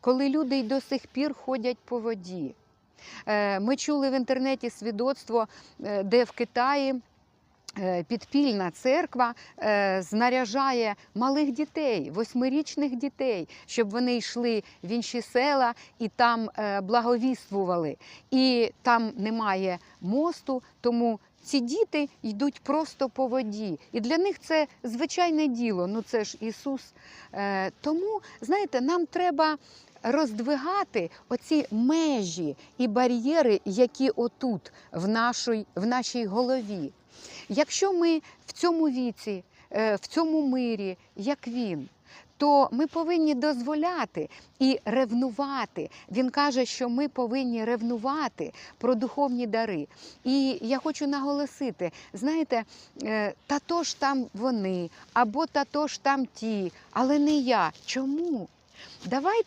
коли люди й до сих пір ходять по воді. Е, Ми чули в інтернеті свідоцтво, е, де в Китаї підпільна церква е, знаряжає малих дітей, восьмирічних дітей, щоб вони йшли в інші села і там е, благовіствували. І там немає мосту, тому ці діти йдуть просто по воді. І для них це звичайне діло. Ну це ж Ісус. Е, Тому, знаєте, нам треба роздвигати оці межі і бар'єри, які отут, в нашій, в нашій голові. Якщо ми в цьому віці, е, в цьому мирі, як він, то ми повинні дозволяти і ревнувати. Він каже, що ми повинні ревнувати про духовні дари. І я хочу наголосити: знаєте, е, та то ж там вони, або та то ж там ті, але не я. Чому? Давайте